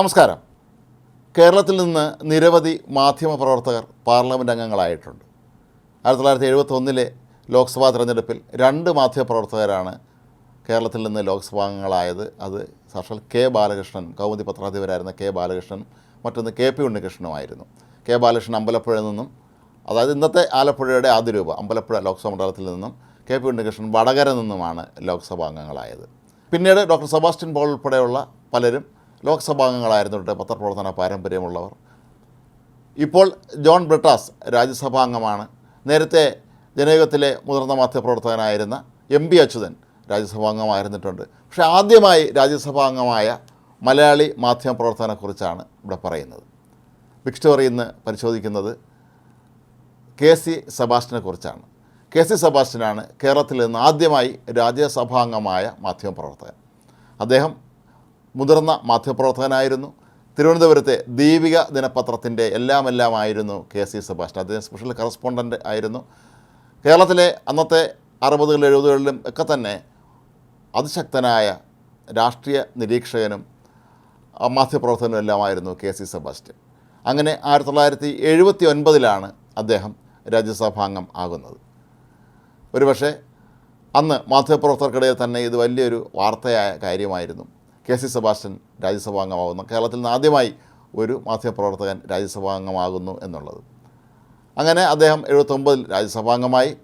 നമസ്കാരം. കേരളത്തിൽ നിന്ന് നിരവധി മാധ്യമ പ്രവർത്തകർ പാർലമെന്റ് അംഗങ്ങളായിട്ടുണ്ട്. ആയിരത്തി തൊള്ളായിരത്തി എഴുപത്തി ഒന്നിലെ ലോക്സഭാ തെരഞ്ഞെടുപ്പിൽ രണ്ട് മാധ്യമ പ്രവർത്തകരാണ് കേരളത്തിൽ നിന്ന് ലോക്സഭാ അംഗങ്ങളായത്. അത് സാക്ഷാൽ കെ ബാലകൃഷ്ണൻ കൗമുദി പത്രാധിപരായിരുന്ന കെ ബാലകൃഷ്ണൻ മറ്റൊന്ന് കെ പി ഉണ്ണികൃഷ്ണനുമായിരുന്നു. കെ ബാലകൃഷ്ണൻ അമ്പലപ്പുഴയിൽ നിന്നും അതായത് ഇന്നത്തെ ആലപ്പുഴയുടെ ആദ്യ രൂപം അമ്പലപ്പുഴ ലോക്സഭാ മണ്ഡലത്തിൽ നിന്നും കെ പി ഉണ്ണികൃഷ്ണൻ വടകര നിന്നുമാണ് ലോക്സഭാ അംഗങ്ങളായത്. പിന്നീട് ഡോക്ടർ സെബാസ്റ്റ്യൻ പോൾ ഉൾപ്പെടെയുള്ള പലരും ലോക്സഭാ അംഗങ്ങളായിരുന്നിട്ട് പത്രപ്രവർത്തന പാരമ്പര്യമുള്ളവർ. ഇപ്പോൾ ജോൺ ബ്രിട്ടാസ് രാജ്യസഭാംഗമാണ്. നേരത്തെ ജനയുഗത്തിലെ മുതിർന്ന മാധ്യമപ്രവർത്തകനായിരുന്ന എം പി അച്യുതൻ രാജ്യസഭാംഗമായിരുന്നിട്ടുണ്ട്. പക്ഷേ ആദ്യമായി രാജ്യസഭാംഗമായ മലയാളി മാധ്യമപ്രവർത്തകനെക്കുറിച്ചാണ് ഇവിടെ പറയുന്നത്. ബിഗ് സ്റ്റോറി ഇന്ന് പരിശോധിക്കുന്നത് കെ സി സെബാസ്റ്റിനെ കുറിച്ചാണ് കെ സി സെബാസ്റ്റിനാണ് കേരളത്തിൽ നിന്ന് ആദ്യമായി രാജ്യസഭാംഗമായ മാധ്യമപ്രവർത്തകൻ. അദ്ദേഹം മുതിർന്ന മാധ്യമപ്രവർത്തകനായിരുന്നു. തിരുവനന്തപുരത്തെ ദീപിക ദിനപത്രത്തിന്റെ എല്ലാം എല്ലാമായിരുന്നു കെ സി സെബാസ്റ്റ്യൻ അദ്ദേഹം സ്പെഷ്യൽ കറസ്പോണ്ടന്റ് ആയിരുന്നു. കേരളത്തിലെ അന്നത്തെ അറുപതുകളിലും എഴുപതുകളിലും ഒക്കെ തന്നെ അതിശക്തനായ രാഷ്ട്രീയ നിരീക്ഷകനും മാധ്യമപ്രവർത്തകനും എല്ലാമായിരുന്നു കെ സി സെബാസ്റ്റ്യൻ അങ്ങനെ ആയിരത്തി തൊള്ളായിരത്തി എഴുപത്തി ഒൻപതിലാണ് അദ്ദേഹം രാജ്യസഭാംഗം ആകുന്നത്. ഒരുപക്ഷെ അന്ന് മാധ്യമപ്രവർത്തകർക്കിടയിൽ തന്നെ ഇത് വലിയൊരു വാർത്തയായ കാര്യമായിരുന്നു. കെ സി സെബാസ്റ്റ്യൻ രാജ്യസഭാംഗമാകുന്നു. കേരളത്തിൽ നിന്ന് ആദ്യമായി ഒരു മാധ്യമപ്രവർത്തകൻ രാജ്യസഭാംഗമാകുന്നു എന്നുള്ളത്. അങ്ങനെ അദ്ദേഹം എഴുപത്തൊമ്പതിൽ രാജ്യസഭാംഗമായി.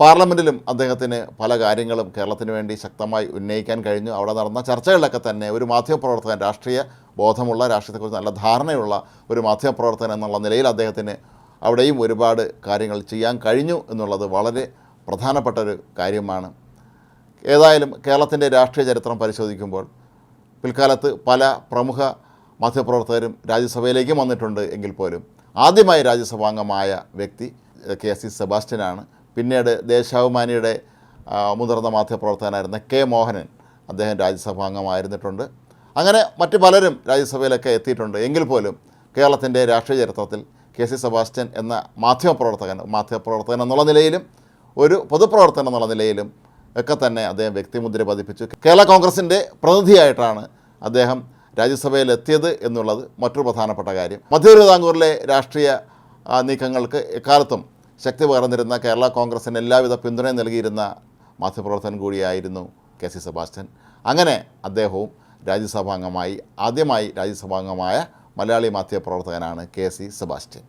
പാർലമെന്റിലും അദ്ദേഹത്തിന് പല കാര്യങ്ങളും കേരളത്തിന് വേണ്ടി ശക്തമായി ഉന്നയിക്കാൻ കഴിഞ്ഞു. അവിടെ നടന്ന ചർച്ചകളിലൊക്കെ തന്നെ ഒരു മാധ്യമപ്രവർത്തകൻ രാഷ്ട്രീയ ബോധമുള്ള രാഷ്ട്രീയത്തെക്കുറിച്ച് നല്ല ധാരണയുള്ള ഒരു മാധ്യമപ്രവർത്തകൻ എന്നുള്ള നിലയിൽ അദ്ദേഹത്തിന് അവിടെയും ഒരുപാട് കാര്യങ്ങൾ ചെയ്യാൻ കഴിഞ്ഞു എന്നുള്ളത് വളരെ പ്രധാനപ്പെട്ട ഒരു കാര്യമാണ്. ഏതായാലും കേരളത്തിന്റെ രാഷ്ട്രീയ ചരിത്രം പരിശോധിക്കുമ്പോൾ പിൽക്കാലത്ത് പല പ്രമുഖ മാധ്യമപ്രവർത്തകരും രാജ്യസഭയിലേക്കും വന്നിട്ടുണ്ട് എങ്കിൽ പോലും. ആദ്യമായി രാജ്യസഭാംഗമായ വ്യക്തി കെ സി സെബാസ്റ്റ്യനാണ്. പിന്നീട് ദേശാഭിമാനിയുടെ മുതിർന്ന മാധ്യമപ്രവർത്തകനായിരുന്ന കെ മോഹനൻ അദ്ദേഹം രാജ്യസഭാംഗമായിരുന്നിട്ടുണ്ട് അങ്ങനെ മറ്റു പലരും രാജ്യസഭയിലൊക്കെ എത്തിയിട്ടുണ്ട്. എങ്കിൽ പോലും കേരളത്തിന്റെ രാഷ്ട്രീയ ചരിത്രത്തിൽ കെ സി സെബാസ്റ്റ്യൻ എന്ന മാധ്യമപ്രവർത്തകൻ മാധ്യമപ്രവർത്തകൻ എന്നുള്ള നിലയിലും ഒരു പൊതുപ്രവർത്തകൻ എന്നുള്ള നിലയിലും ഒക്കെ തന്നെ അദ്ദേഹം വ്യക്തിമുദ്ര പതിപ്പിച്ചു. കേരള കോൺഗ്രസിന്റെ പ്രതിനിധിയായിട്ടാണ് അദ്ദേഹം രാജ്യസഭയിൽ എത്തിയത് എന്നുള്ളത് മറ്റൊരു പ്രധാനപ്പെട്ട കാര്യം. മധ്യ തിരുവിതാംകൂറിലെ രാഷ്ട്രീയ നീക്കങ്ങൾക്ക് എക്കാലത്തും ശക്തി പകർന്നിരുന്ന കേരള കോൺഗ്രസിന് എല്ലാവിധ പിന്തുണയും നൽകിയിരുന്ന മാധ്യമപ്രവർത്തകൻ കൂടിയായിരുന്നു കെ സി സെബാസ്റ്റ്യൻ. അങ്ങനെ അദ്ദേഹവും രാജ്യസഭാംഗമായി ആദ്യമായി രാജ്യസഭാംഗമായ മലയാളി മാധ്യമപ്രവർത്തകനാണ് കെ സി സെബാസ്റ്റ്യൻ.